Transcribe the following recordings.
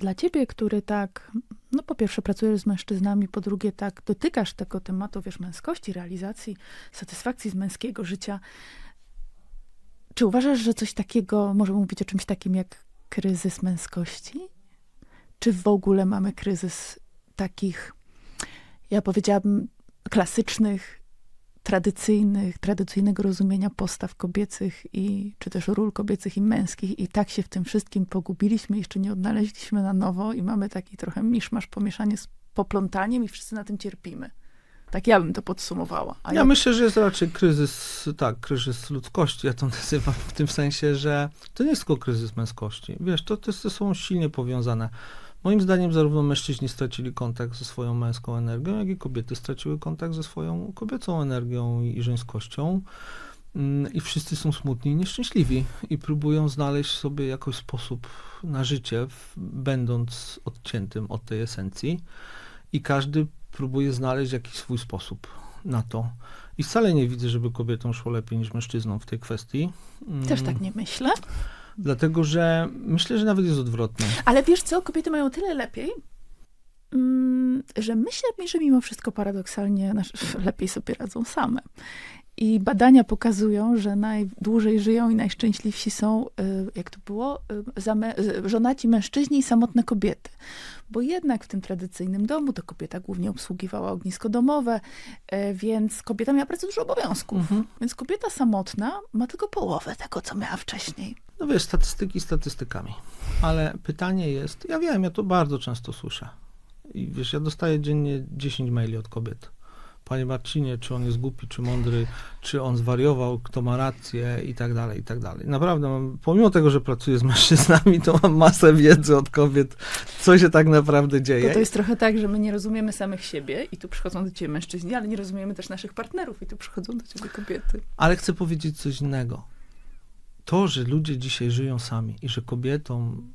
Dla ciebie, który tak, no po pierwsze pracujesz z mężczyznami, po drugie tak dotykasz tego tematu, wiesz, męskości, realizacji, satysfakcji z męskiego życia. Czy uważasz, że coś takiego, możemy mówić o czymś takim jak kryzys męskości? Czy w ogóle mamy kryzys takich, ja powiedziałabym, klasycznych, tradycyjnych, tradycyjnego rozumienia postaw kobiecych i, czy też ról kobiecych i męskich i tak się w tym wszystkim pogubiliśmy, jeszcze nie odnaleźliśmy na nowo i mamy taki trochę miszmasz, pomieszanie z poplątaniem i wszyscy na tym cierpimy. Tak ja bym to podsumowała. A Ja myślę, że jest raczej kryzys, tak, kryzys ludzkości. Ja to nazywam w tym sensie, że to nie jest tylko kryzys męskości. Wiesz, to, to, to są silnie powiązane. Moim zdaniem zarówno mężczyźni stracili kontakt ze swoją męską energią, jak i kobiety straciły kontakt ze swoją kobiecą energią i, i żeńskością. Mm, I wszyscy są smutni i nieszczęśliwi i próbują znaleźć sobie jakoś sposób na życie, będąc odciętym od tej esencji. I każdy próbuje znaleźć jakiś swój sposób na to. I wcale nie widzę, żeby kobietom szło lepiej niż mężczyznom w tej kwestii. Też Mm, tak nie myślę. Dlatego, że myślę, że nawet jest odwrotnie. Ale wiesz co, kobiety mają tyle lepiej, mm, że myślę, że mimo wszystko paradoksalnie lepiej sobie radzą same. I badania pokazują, że najdłużej żyją i najszczęśliwsi są, y, jak to było, y, y, żonaci mężczyźni i samotne kobiety. Bo jednak w tym tradycyjnym domu to kobieta głównie obsługiwała ognisko domowe, y, więc kobieta miała bardzo dużo obowiązków. Mhm. Więc kobieta samotna ma tylko połowę tego, co miała wcześniej. No wiesz, statystyki statystykami. Ale pytanie jest, ja wiem, ja to bardzo często słyszę. I wiesz, ja dostaję dziennie 10 maili od kobiet. Panie Marcinie, czy on jest głupi, czy mądry, czy on zwariował, kto ma rację i tak dalej, i tak dalej. Naprawdę, mam, pomimo tego, że pracuję z mężczyznami, to mam masę wiedzy od kobiet, co się tak naprawdę dzieje. Bo to jest trochę tak, że my nie rozumiemy samych siebie i tu przychodzą do ciebie mężczyźni, ale nie rozumiemy też naszych partnerów i tu przychodzą do ciebie kobiety. Ale chcę powiedzieć coś innego. To, że ludzie dzisiaj żyją sami i że kobietom,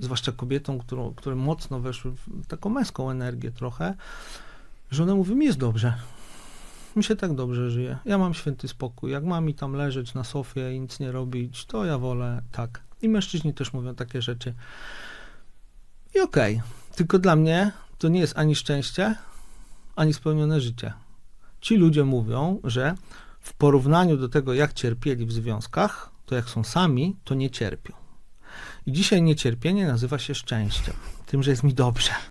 zwłaszcza kobietom, którą, które mocno weszły w taką męską energię trochę, że one mówią, mi jest dobrze. Mi się tak dobrze żyje. Ja mam święty spokój. Jak mam mi tam leżeć na sofie i nic nie robić, to ja wolę tak. I mężczyźni też mówią takie rzeczy. I okej. Tylko dla mnie to nie jest ani szczęście, ani spełnione życie. Ci ludzie mówią, że w porównaniu do tego, jak cierpieli w związkach, to jak są sami, to nie cierpią. I dzisiaj niecierpienie nazywa się szczęściem. Tym, że jest mi dobrze.